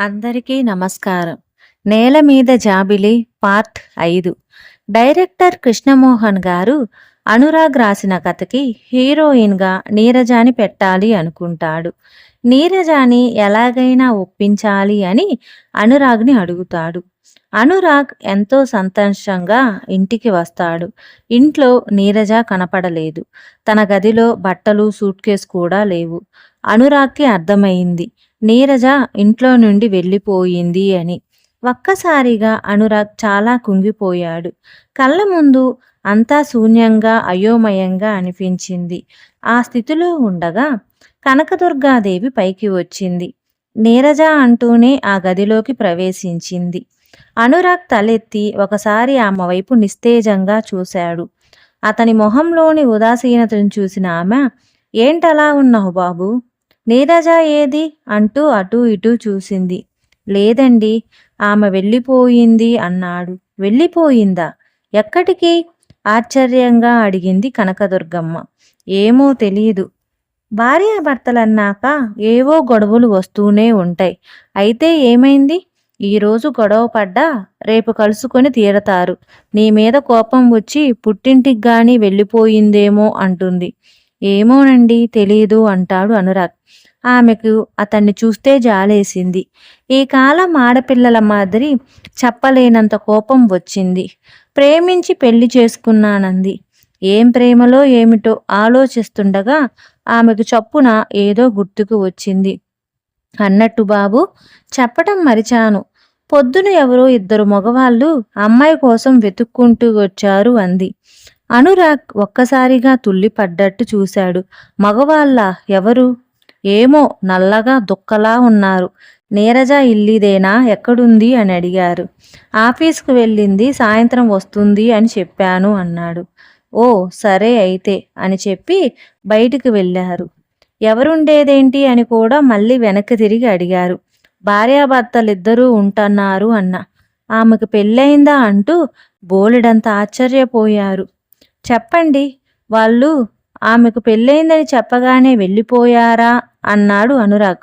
అందరికీ నమస్కారం. నేల మీద జాబిలి పార్ట్ ఐదు. డైరెక్టర్ కృష్ణమోహన్ గారు అనురాగ్ రాసిన కథకి హీరోయిన్గా నీరజాని పెట్టాలి అనుకుంటాడు. నీరజాని ఎలాగైనా ఒప్పించాలి అని అనురాగ్ని అడుగుతాడు. అనురాగ్ ఎంతో సంతోషంగా ఇంటికి వస్తాడు. ఇంట్లో నీరజ కనపడలేదు. తన గదిలో బట్టలు సూట్ కేసు కూడా లేవు. అనురాగ్కి అర్థమైంది. నీరజ ఇంట్లో నుండి వెళ్ళిపోయింది అని. ఒక్కసారిగా అనురాగ్ చాలా కుంగిపోయాడు. కళ్ళ ముందు అంతా శూన్యంగా అయోమయంగా అనిపించింది. ఆ స్థితిలో ఉండగా కనకదుర్గాదేవి పైకి వచ్చింది. నీరజ అంటూనే ఆ గదిలోకి ప్రవేశించింది. అనురాగ్ తలెత్తి ఒకసారి ఆమె వైపు నిస్తేజంగా చూశాడు. అతని మొహంలోని ఉదాసీనతను చూసిన ఆమె ఏంటలా ఉన్నావు బాబు? నీరజ ఏది? అంటూ అటూ ఇటూ చూసింది. లేదండి ఆమె వెళ్ళిపోయింది అన్నాడు. వెళ్ళిపోయిందా? ఎక్కడికి? ఆశ్చర్యంగా అడిగింది కనకదుర్గమ్మ. ఏమో తెలియదు భార్యాభర్తలన్నాక ఏవో గొడవలు వస్తూనే ఉంటాయి. అయితే ఏమైంది? ఈరోజు గొడవ పడ్డా? రేపు కలుసుకొని తీరతారు. నీ మీద కోపం వచ్చి పుట్టింటికి గాని వెళ్ళిపోయిందేమో అంటుంది. ఏమోనండి తెలియదు అంటాడు అనురాగ్. ఆమెకు అతన్ని చూస్తే జాలేసింది. ఈ కాలం ఆడపిల్లల మాదిరి చెప్పలేనంత కోపం వచ్చింది. ప్రేమించి పెళ్ళి చేసుకున్నానంది. ఏం ప్రేమలో ఏమిటో ఆలోచిస్తుండగా ఆమెకు చప్పున ఏదో గుర్తుకు వచ్చింది. అన్నట్టు బాబు చెప్పటం మరిచాను. పొద్దున ఎవరో ఇద్దరు మగవాళ్ళు అమ్మాయి కోసం వెతుక్కుంటూ వచ్చారు అంది. అనురాగ్ ఒక్కసారిగా తుల్లిపడ్డట్టు చూశాడు. మగవాళ్ళ ఎవరు? ఏమో నల్లగా దుక్కలా ఉన్నారు. నీరజ ఇల్లిదేనా? ఎక్కడుంది? అని అడిగారు. ఆఫీస్కు వెళ్ళింది. సాయంత్రం వస్తుంది అని చెప్పాను అన్నాడు. ఓ సరే అయితే అని చెప్పి బయటికి వెళ్ళారు. ఎవరుండేదేంటి? అని కూడా మళ్ళీ వెనక్కి తిరిగి అడిగారు. భార్యాభర్తలిద్దరూ ఉంటున్నారు అన్న. ఆమెకు పెళ్ళయిందా అంటూ బోలెడంత ఆశ్చర్యపోయారు. చెప్పండి. వాళ్ళు ఆమెకు పెళ్ళయిందని చెప్పగానే వెళ్ళిపోయారా? అన్నాడు అనురాగ్.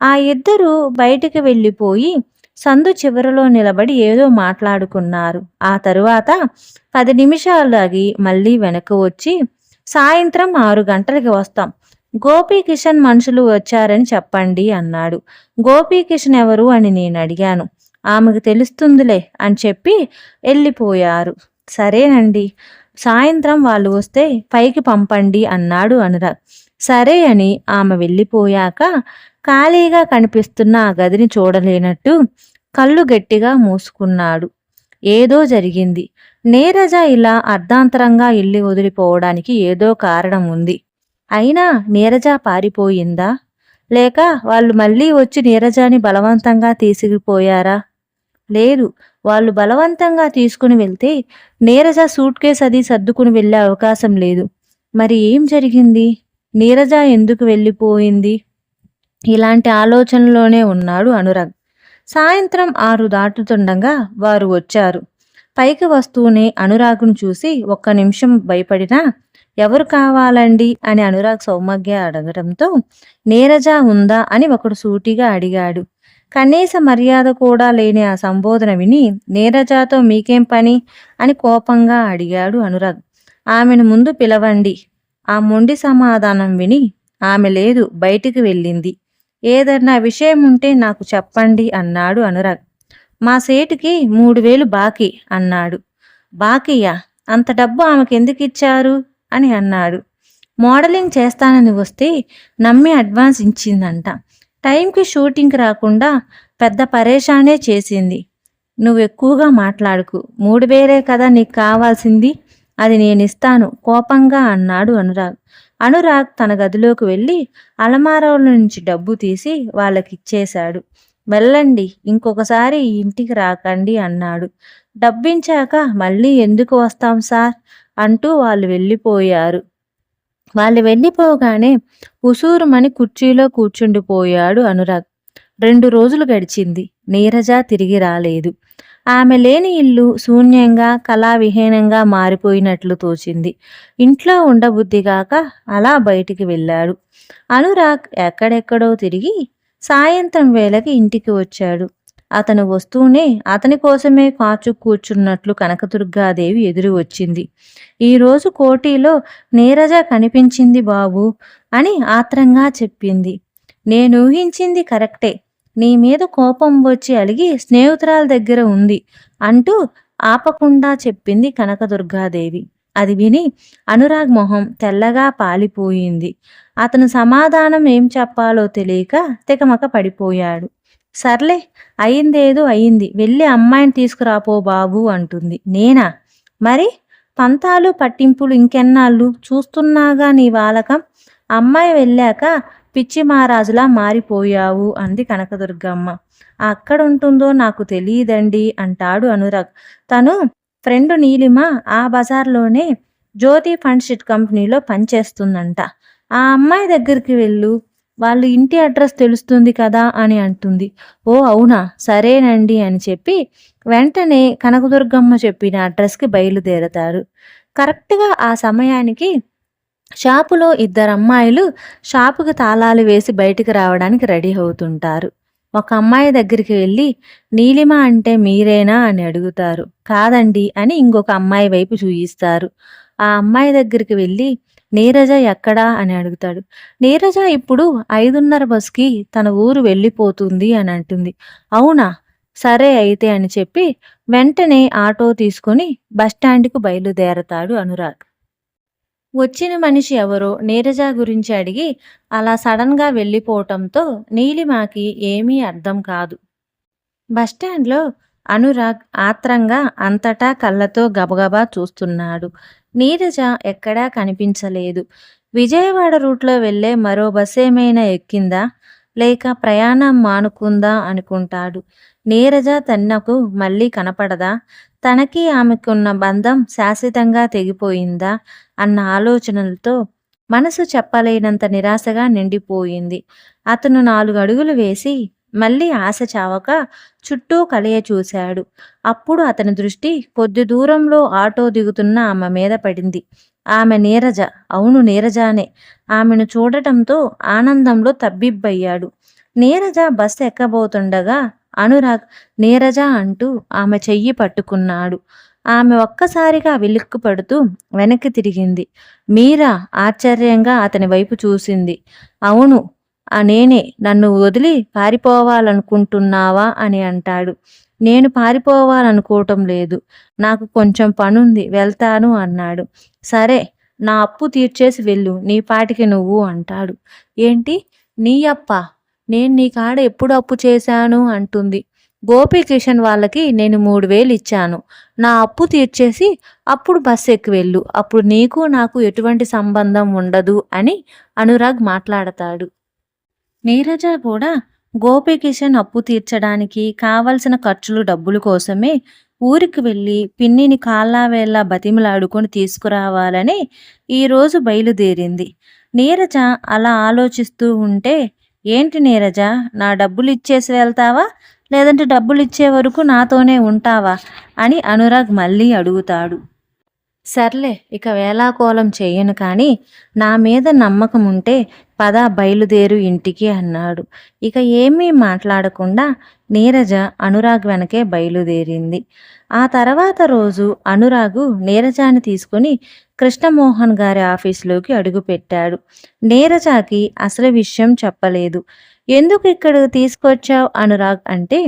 ఆ ఇద్దరు బయటికి వెళ్ళిపోయి సందు చివరలో నిలబడి ఏదో మాట్లాడుకున్నారు. ఆ తరువాత పది నిమిషాలు అగి మళ్ళీ వెనక్కి వచ్చి సాయంత్రం ఆరు గంటలకి వస్తాం. గోపీకిషన్ మనుషులు వచ్చారని చెప్పండి అన్నాడు. గోపీకిషన్ ఎవరు అని నేను అడిగాను. ఆమెకు తెలుస్తుందిలే అని చెప్పి వెళ్ళిపోయారు. సరేనండి. సాయంత్రం వాళ్ళు వస్తే పైకి పంపండి అన్నాడు అనురాగ్. సరే అని ఆమె వెళ్ళిపోయాక ఖాళీగా కనిపిస్తున్న ఆ గదిని చూడలేనట్టు కళ్ళు గట్టిగా మూసుకున్నాడు. ఏదో జరిగింది. నీరజ ఇలా అర్ధాంతరంగా ఇల్లు వదిలిపోవడానికి ఏదో కారణం ఉంది. అయినా నీరజ పారిపోయిందా? లేక వాళ్ళు మళ్ళీ వచ్చి నీరజాని బలవంతంగా తీసుకుపోయారా? లేదు. వాళ్ళు బలవంతంగా తీసుకుని వెళ్తే నీరజ సూట్ కేస్ అది సర్దుకుని వెళ్ళే అవకాశం లేదు. మరి ఏం జరిగింది? నీరజ ఎందుకు వెళ్ళిపోయింది? ఇలాంటి ఆలోచనలోనే ఉన్నాడు అనురాగ్. సాయంత్రం ఆరు దాటుతుండగా వారు వచ్చారు. పైకి వస్తూనే అనురాగ్ను చూసి ఒక్క నిమిషం భయపడినా ఎవరు కావాలండి? అని అనురాగ్ సౌమగ్య అడగడంతో నీరజ ఉందా? అని ఒకడు సూటిగా అడిగాడు. కనీస మర్యాద కూడా లేని ఆ సంబోధన విని నీరజాతో మీకేం పని? అని కోపంగా అడిగాడు అనురాగ్. ఆమెను ముందు పిలవండి. ఆ మొండి సమాధానం విని ఆమె లేదు బయటికి వెళ్ళింది. ఏదన్నా విషయం ఉంటే నాకు చెప్పండి అన్నాడు అనురాగ్. మా సేటుకి మూడు వేలు బాకీ అన్నాడు. బాకీయా? అంత డబ్బు ఆమెకు ఎందుకు ఇచ్చారు? అని అన్నాడు. మోడలింగ్ చేస్తానని వస్తే నమ్మి అడ్వాన్స్ ఇచ్చిందంట. టైంకి షూటింగ్ రాకుండా పెద్ద పరేషానే చేసింది. నువ్వు ఎక్కువగా మాట్లాడుకు. మూడు వేలే కదా నీకు కావాల్సింది. అది నేను ఇస్తాను కోపంగా అన్నాడు అనురాగ్. అనురాగ్ తన గదిలోకి వెళ్ళి అలమారాల నుంచి డబ్బు తీసి వాళ్ళకి ఇచ్చేశాడు వెళ్ళండి ఇంకొకసారి ఇంటికి రాకండి అన్నాడు. డబ్బించాక మళ్ళీ ఎందుకు వస్తాం సార్? అంటూ వాళ్ళు వెళ్ళిపోయారు. వాళ్ళు వెళ్ళిపోగానే ఉసూరుమని కుర్చీలో కూర్చుండిపోయాడు అనురాగ్. రెండు రోజులు గడిచింది. నీరజ తిరిగి రాలేదు. ఆమె లేని ఇల్లు శూన్యంగా కళావిహీనంగా మారిపోయినట్లు తోచింది. ఇంట్లో ఉండబుద్ధిగాక అలా బయటికి వెళ్ళాడు. అనురాగ్ ఎక్కడెక్కడో తిరిగి సాయంత్రం వేళకి ఇంటికి వచ్చాడు. అతను వస్తూనే అతని కోసమే కాచు కూర్చున్నట్లు కనకదుర్గాదేవి ఎదురు వచ్చింది. ఈరోజు కోటిలో నీరజ కనిపించింది బాబు అని ఆత్రంగా చెప్పింది. నేను ఊహించింది కరెక్టే. నీ మీద కోపం వచ్చి అలిగి స్నేహితురాల దగ్గర ఉంది అంటూ ఆపకుండా చెప్పింది కనకదుర్గాదేవి. అది విని అనురాగ్ మొహం తెల్లగా పాలిపోయింది. అతను సమాధానం ఏం చెప్పాలో తెలియక తికమక పడిపోయాడు. సర్లే అయిందేదో అయింది వెళ్ళి అమ్మాయిని తీసుకురాపో బాబు అంటుంది. నేనా? మరి పంతాలు పట్టింపులు ఇంకెన్నాళ్ళు? చూస్తున్నాగా నీ వాలకం. అమ్మాయి వెళ్ళాక పిచ్చి మహారాజులా మారిపోయావు అంది కనకదుర్గమ్మ. అక్కడుంటుందో నాకు తెలియదండి అంటాడు అనురాగ్. తను ఫ్రెండ్ నీలిమ ఆ బజార్లోనే జ్యోతి ఫండ్ షీట్ కంపెనీలో పనిచేస్తుందంట. ఆ అమ్మాయి దగ్గరికి వెళ్ళు. వాళ్ళు ఇంటి అడ్రస్ తెలుస్తుంది కదా అని అంటుంది. ఓ అవునా? సరేనండి అని చెప్పి వెంటనే కనకదుర్గమ్మ చెప్పిన అడ్రస్కి బయలుదేరతారు. కరెక్ట్గా ఆ సమయానికి షాపులో ఇద్దరు అమ్మాయిలు షాపుకి తాళాలు వేసి బయటికి రావడానికి రెడీ అవుతుంటారు. ఒక అమ్మాయి దగ్గరికి వెళ్ళి నీలిమ అంటే మీరేనా? అని అడుగుతారు. కాదండి అని ఇంకొక అమ్మాయి వైపు చూయిస్తారు. ఆ అమ్మాయి దగ్గరికి వెళ్ళి నీరజ ఎక్కడా అని అడుగుతాడు. నీరజ ఇప్పుడు ఐదున్నర బస్కి తన ఊరు వెళ్ళిపోతుంది అని అంటుంది. అవునా? సరే అయితే అని చెప్పి వెంటనే ఆటో తీసుకొని బస్టాండ్కు బయలుదేరతాడు అనురాగ్. వచ్చిన మనిషి ఎవరో? నీరజ గురించి అడిగి అలా సడన్గా వెళ్ళిపోవటంతో నీలిమాకి ఏమీ అర్థం కాదు. బస్టాండ్లో అనురాగ్ ఆత్రంగా అంతటా కళ్ళతో గబగబా చూస్తున్నాడు. నీరజ ఎక్కడా కనిపించలేదు. విజయవాడ రూట్లో వెళ్ళే మరో బస్ ఏమైనా ఎక్కిందా? లేక ప్రయాణం మానుకుందా అనుకుంటాడు. నీరజ తన్నకు మళ్ళీ కనపడదా? తనకి ఆమెకున్న బంధం శాశ్వతంగా తెగిపోయిందా? అన్న ఆలోచనలతో మనసు చెప్పలేనంత నిరాశగా నిండిపోయింది. అతను నాలుగు అడుగులు వేసి మళ్ళీ ఆశ చావక చుట్టూ కలియ చూశాడు. అప్పుడు అతని దృష్టి కొద్ది దూరంలో ఆటో దిగుతున్న ఆమె మీద పడింది. ఆమె నీరజ అవును నీరజానే. ఆమెను చూడటంతో ఆనందంలో తబ్బిబ్బయ్యాడు. నీరజ బస్ ఎక్కబోతుండగా అనురాగ్ నీరజ అంటూ ఆమె చెయ్యి పట్టుకున్నాడు. ఆమె ఒక్కసారిగా విలుక్కు పడుతూ వెనక్కి తిరిగింది. మీరా ఆశ్చర్యంగా అతని వైపు చూసింది. అవును నేనే నన్ను వదిలి పారిపోవాలనుకుంటున్నావా అని అంటాడు. నేను పారిపోవాలనుకోవటం లేదు. నాకు కొంచెం పనుంది వెళ్తాను అన్నాడు. సరే నా అప్పు తీర్చేసి వెళ్ళు నీ పాటికి నువ్వు అంటాడు. ఏంటి? నీ అప్ప? నేను నీ కాడ ఎప్పుడు అప్పు చేశాను? అంటుంది. గోపీకిషన్ వాళ్ళకి నేను మూడు వేలు ఇచ్చాను. నా అప్పు తీర్చేసి అప్పుడు బస్సు ఎక్కి వెళ్ళు. అప్పుడు నీకు నాకు ఎటువంటి సంబంధం ఉండదు అని అనురాగ్ మాట్లాడతాడు. నీరజ కూడా గోపికిషన్ అప్పు తీర్చడానికి కావలసిన ఖర్చులు డబ్బులు కోసమే ఊరికి వెళ్ళి పిన్నిని కాళ్ళావేళ్ళ బతిమలాడుకొని తీసుకురావాలని ఈరోజు బయలుదేరింది. నీరజ అలా ఆలోచిస్తూ ఉంటే ఏంటి నీరజ నా డబ్బులు ఇచ్చేసి వెళ్తావా? లేదంటే డబ్బులు ఇచ్చే వరకు నాతోనే ఉంటావా? అని అనురాగ్ మళ్ళీ అడుగుతాడు. సర్లే ఇక వేళాకోలం చేయను కానీ నా మీద నమ్మకం ఉంటే పద బయలుదేరు ఇంటికి అన్నాడు. ఇక ఏమీ మాట్లాడకుండా నీరజ అనురాగ్ వెనకే బయలుదేరింది. ఆ తర్వాత రోజు అనురాగు నీరజాని తీసుకుని కృష్ణమోహన్ గారి ఆఫీసులోకి అడుగుపెట్టాడు. నీరజాకి అసలు విషయం చెప్పలేదు. ఎందుకు ఇక్కడికి తీసుకొచ్చావు? అనురాగ్ అంటే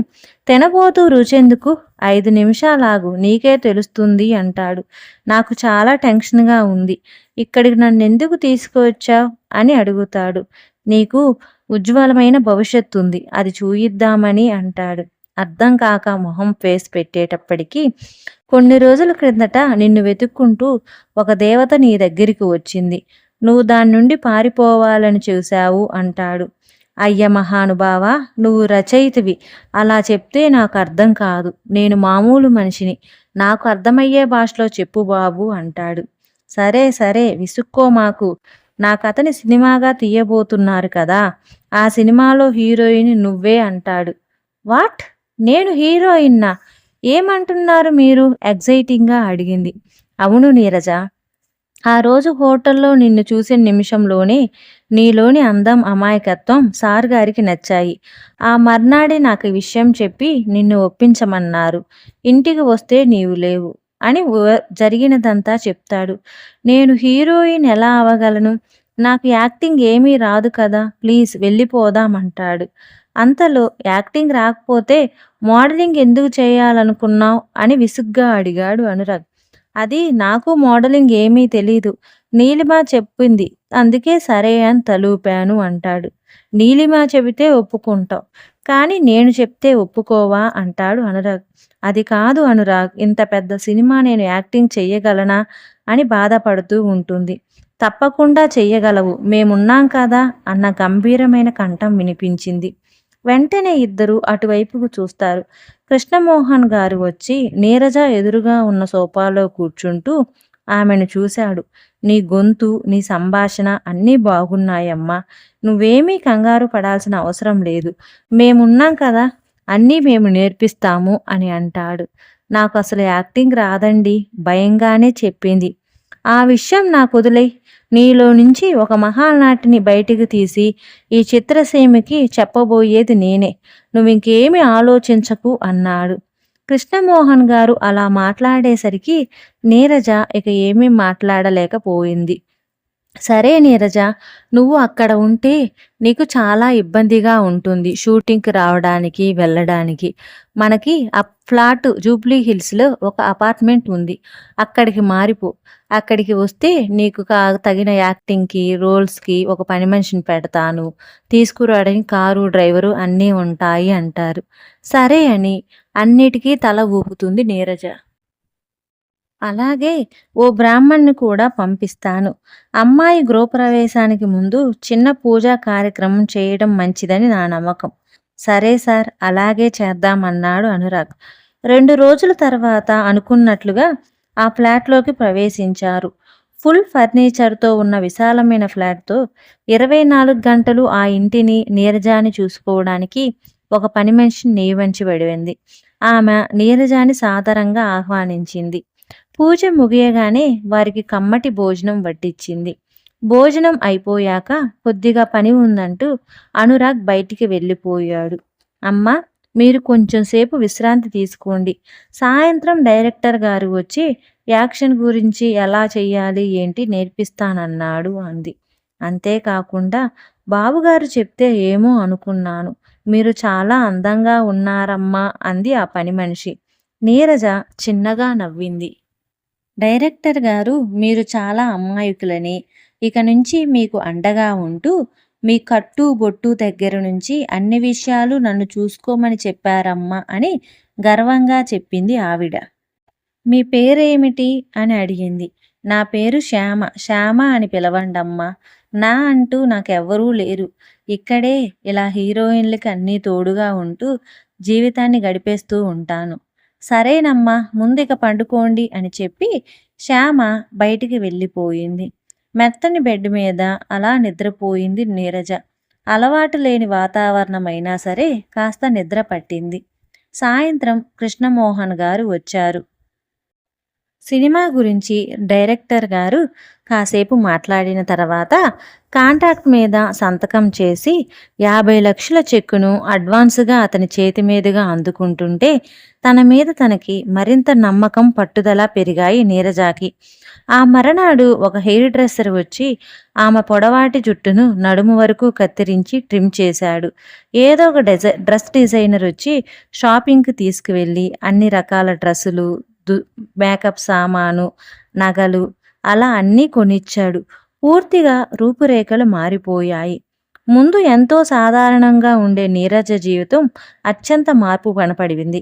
తినబోతూ రుచెందుకు? ఐదు నిమిషాలాగు నీకే తెలుస్తుంది అంటాడు. నాకు చాలా టెన్షన్గా ఉంది. ఇక్కడికి నన్ను ఎందుకు తీసుకువచ్చావు అని అడుగుతాడు. నీకు ఉజ్వలమైన భవిష్యత్తు ఉంది అది చూయిద్దామని అంటాడు. అర్థం కాక మొహం ఫేస్ పెట్టేటప్పటికీ కొన్ని రోజుల క్రిందట నిన్ను వెతుక్కుంటూ ఒక దేవత నీ దగ్గరికి వచ్చింది. నువ్వు దాని నుండి పారిపోవాలని చూశావు అంటాడు. అయ్య మహానుభావ నువ్వు రచయితవి. అలా చెప్తే నాకు అర్థం కాదు. నేను మామూలు మనిషిని. నాకు అర్థమయ్యే భాషలో చెప్పు బాబు అంటాడు. సరే సరే విసుక్కో మాకు. నా కథని సినిమాగా తీయబోతున్నారు కదా. ఆ సినిమాలో హీరోయిన్ నువ్వే అంటాడు. వాట్? నేను హీరోయిన్నా? ఏమంటున్నారు మీరు? ఎగ్జైటింగ్గా అడిగింది. అవును నీరజ ఆ రోజు హోటల్లో నిన్ను చూసిన నిమిషంలోనే నీలోని అందం అమాయకత్వం సార్ గారికి నచ్చాయి. ఆ మర్నాడే నాకు విషయం చెప్పి నిన్ను ఒప్పించమన్నారు. ఇంటికి వస్తే నీవు లేవు అని జరిగినదంతా చెప్తాడు. నేను హీరోయిన్ ఎలా అవ్వగలను నాకు యాక్టింగ్ ఏమీ రాదు కదా ప్లీజ్ వెళ్ళిపోదామంటాడు అంతలో యాక్టింగ్ రాకపోతే మోడలింగ్ ఎందుకు చేయాలనుకున్నావు అని విసుగ్గా అడిగాడు అనురాగ్. అది నాకు మోడలింగ్ ఏమీ తెలీదు. నీలిమ చెప్పింది. అందుకే సరే అని తలూపాను అంటాడు. నీలిమ చెబితే ఒప్పుకుంటాం. కానీ నేను చెప్తే ఒప్పుకోవా అంటాడు అనురాగ్. అది కాదు అనురాగ్ ఇంత పెద్ద సినిమా నేను యాక్టింగ్ చెయ్యగలనా అని బాధపడుతూ ఉంటుంది. తప్పకుండా చెయ్యగలవు. మేమున్నాం కదా అన్న గంభీరమైన కంఠం వినిపించింది. వెంటనే ఇద్దరు అటువైపుకు చూస్తారు. కృష్ణమోహన్ గారు వచ్చి నీరజ ఎదురుగా ఉన్న సోఫాలో కూర్చుంటూ ఆమెను చూశాడు. నీ గొంతు నీ సంభాషణ అన్నీ బాగున్నాయమ్మా. నువ్వేమీ కంగారు పడాల్సిన అవసరం లేదు. మేమున్నాం కదా అన్నీ మేము నేర్పిస్తాము అని అంటాడు. నాకు అసలు యాక్టింగ్ రాదండి భయంగానే చెప్పింది. ఆ విషయం నాకు వదిలే నీలో నుంచి ఒక మహానాటిని బయటికి తీసి ఈ చిత్రసీమకి చెప్పబోయేది నేనే. నువ్వు ఇంకేమి ఆలోచించకు అన్నాడు. కృష్ణమోహన్ గారు అలా మాట్లాడేసరికి నీరజ ఇక ఏమీ మాట్లాడలేకపోయింది. సరే నీరజ నువ్వు అక్కడ ఉంటే నీకు చాలా ఇబ్బందిగా ఉంటుంది షూటింగ్కి రావడానికి వెళ్ళడానికి. మనకి ఆ ఫ్లాట్ జూబ్లీ హిల్స్లో ఒక అపార్ట్మెంట్ ఉంది. అక్కడికి మారిపో. అక్కడికి వస్తే నీకు కా తగిన యాక్టింగ్కి రోల్స్కి ఒక పని మనిషిని పెడతాను. తీసుకురావడానికి కారు డ్రైవరు అన్నీ ఉంటాయి అంటారు. సరే అని అన్నిటికీ తల ఊపుతుంది నీరజ. అలాగే ఓ బ్రాహ్మణ్ణి కూడా పంపిస్తాను. అమ్మాయి గృహప్రవేశానికి ముందు చిన్న పూజా కార్యక్రమం చేయడం మంచిదని నా నమ్మకం. సరే సార్ అలాగే చేద్దామన్నాడు అనురాగ్. రెండు రోజుల తర్వాత అనుకున్నట్లుగా ఆ ఫ్లాట్లోకి ప్రవేశించారు. ఫుల్ ఫర్నిచర్తో ఉన్న విశాలమైన ఫ్లాట్తో ఇరవై నాలుగు గంటలు ఆ ఇంటిని నీరజాని చూసుకోవడానికి ఒక పని మనిషిని నియమించబడింది. ఆమె నీరజాని సాదరంగా ఆహ్వానించింది. పూజ ముగియగానే వారికి కమ్మటి భోజనం వడ్డించింది భోజనం అయిపోయాక కొద్దిగా పని ఉందంటూ అనురాగ్ బయటికి వెళ్ళిపోయాడు. అమ్మా మీరు కొంచెం సేపు విశ్రాంతి తీసుకోండి. సాయంత్రం డైరెక్టర్ గారు వచ్చి యాక్షన్ గురించి ఎలా చెయ్యాలి ఏంటి నేర్పిస్తానన్నాడు అంది. అంతేకాకుండా బాబుగారు చెప్తే ఏమో అనుకున్నాను. మీరు చాలా అందంగా ఉన్నారమ్మా అంది ఆ పని మనిషి. నీరజ చిన్నగా నవ్వింది. డైరెక్టర్ గారు మీరు చాలా అమాయకులని ఇక నుంచి మీకు అండగా ఉంటూ మీ కట్టు బొట్టు దగ్గర నుంచి అన్ని విషయాలు నన్ను చూసుకోమని చెప్పారమ్మా అని గర్వంగా చెప్పింది ఆవిడ. మీ పేరేమిటి? అని అడిగింది. నా పేరు శ్యామ. శ్యామ అని పిలవండమ్మా. నా అంటూ నాకెవ్వరూ లేరు. ఇక్కడే ఇలా హీరోయిన్లకి అన్నీ తోడుగా ఉంటూ జీవితాన్ని గడిపేస్తూ ఉంటాను. సరేనమ్మా ముందిక పండుకోండి అని చెప్పి శ్యామ బయటికి వెళ్ళిపోయింది. మెత్తని బెడ్ మీద అలా నిద్రపోయింది నీరజ. అలవాటు లేని వాతావరణమైనా సరే కాస్త నిద్ర పట్టింది. సాయంత్రం కృష్ణమోహన్ గారు వచ్చారు. సినిమా గురించి డైరెక్టర్ గారు కాసేపు మాట్లాడిన తర్వాత కాంట్రాక్ట్ మీద సంతకం చేసి యాభై లక్షల చెక్కును అడ్వాన్స్గా అతని చేతి మీదుగా అందుకుంటుంటే తన మీద తనకి మరింత నమ్మకం పట్టుదల పెరిగాయి నీరజాకి. ఆ మరనాడు ఒక హెయిర్ డ్రెస్సర్ వచ్చి ఆమె పొడవాటి జుట్టును నడుము వరకు కత్తిరించి ట్రిమ్ చేశాడు. ఏదో ఒక డిజై డ్రెస్ డిజైనర్ వచ్చి షాపింగ్కి తీసుకువెళ్ళి అన్ని రకాల డ్రెస్సులు దు మేకప్ సామాను నగలు అలా అన్నీ కొనిచ్చాడు. పూర్తిగా రూపురేఖలు మారిపోయాయి. ముందు ఎంతో సాధారణంగా ఉండే నీరజ జీవితం అత్యంత మార్పు కనపడింది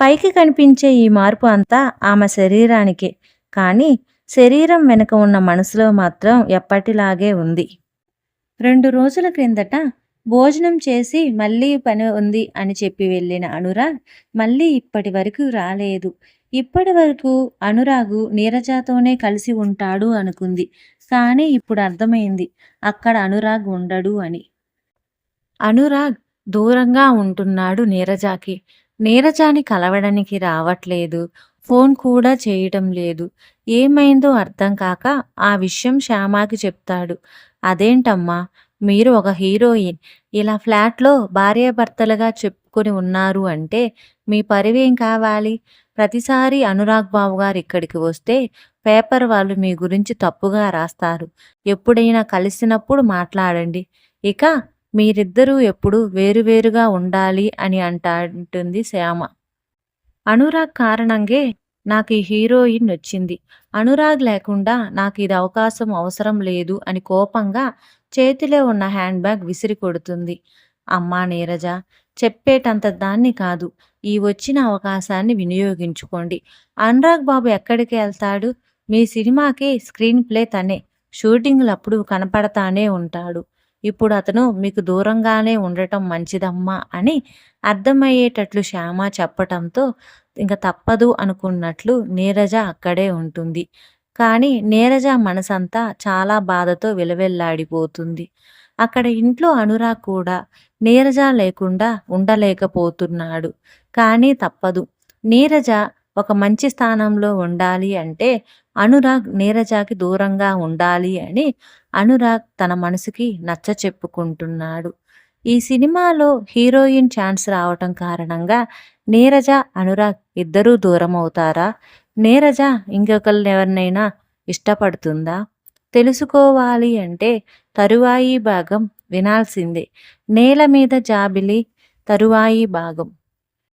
పైకి కనిపించే ఈ మార్పు అంతా ఆమె శరీరానికే కానీ శరీరం వెనుక ఉన్న మనసులో మాత్రం ఎప్పటిలాగే ఉంది. రెండు రోజుల క్రిందట భోజనం చేసి మళ్ళీ పని ఉంది అని చెప్పి వెళ్ళిన అనురాగ్ మళ్ళీ ఇప్పటి వరకు రాలేదు. ఇప్పటి వరకు అనురాగు నీరజాతోనే కలిసి ఉంటాడు అనుకుంది. కానీ ఇప్పుడు అర్థమైంది. అక్కడ అనురాగ్ ఉండడు అని. అనురాగ్ దూరంగా ఉంటున్నాడు నీరజాకి. నీరజాని కలవడానికి రావట్లేదు. ఫోన్ కూడా చేయటం లేదు. ఏమైందో అర్థం కాక ఆ విషయం శ్యామాకి చెప్తాడు. అదేంటమ్మా? మీరు ఒక హీరోయిన్. ఇలా ఫ్లాట్లో భార్యాభర్తలుగా చెప్పుకొని ఉన్నారు అంటే మీ పరివేం కావాలి? ప్రతిసారి అనురాగ్ బాబు గారు ఇక్కడికి వస్తే పేపర్ వాళ్ళు మీ గురించి తప్పుగా రాస్తారు. ఎప్పుడైనా కలిసినప్పుడు మాట్లాడండి. ఇక మీరిద్దరూ ఎప్పుడు వేరువేరుగా ఉండాలి అని అంటుంది శ్యామ. అనురాగ్ కారణంగా నాకు ఈ హీరోయిన్ వచ్చింది అనురాగ్ లేకుండా నాకు ఇది అవకాశం అవసరం లేదు అని కోపంగా చేతిలో ఉన్న హ్యాండ్ బ్యాగ్ విసిరి కొడుతుంది. అమ్మా నీరజ చెప్పేటంత దాన్ని కాదు. ఈ వచ్చిన అవకాశాన్ని వినియోగించుకోండి. అనురాగ్ బాబు ఎక్కడికి వెళ్తాడు? మీ సినిమాకి స్క్రీన్ ప్లే తనే. షూటింగ్లప్పుడు కనపడతానే ఉంటాడు. ఇప్పుడు అతను మీకు దూరంగానే ఉండటం మంచిదమ్మా అని అర్థమయ్యేటట్లు శ్యామ చెప్పటంతో ఇంకా తప్పదు అనుకున్నట్లు నీరజ అక్కడే ఉంటుంది. కానీ నీరజ మనసంతా చాలా బాధతో విలవెల్లాడిపోతుంది. అక్కడ ఇంట్లో అనురాగ్ కూడా నీరజ లేకుండా ఉండలేకపోతున్నాడు. కానీ తప్పదు. నీరజ ఒక మంచి స్థానంలో ఉండాలి అంటే అనురాగ్ నీరజకి దూరంగా ఉండాలి అని అనురాగ్ తన మనసుకి నచ్చ చెప్పుకుంటున్నాడు. ఈ సినిమాలో హీరోయిన్ ఛాన్స్ రావటం కారణంగా నీరజ అనురాగ్ ఇద్దరూ దూరం అవుతారా నీరజ ఇంకొకరిని ఎవరినైనా ఇష్టపడుతుందా? తెలుసుకోవాలి అంటే తరువాయి భాగం వినాల్సిందే. నేల మీద జాబిలి తరువాయి భాగం.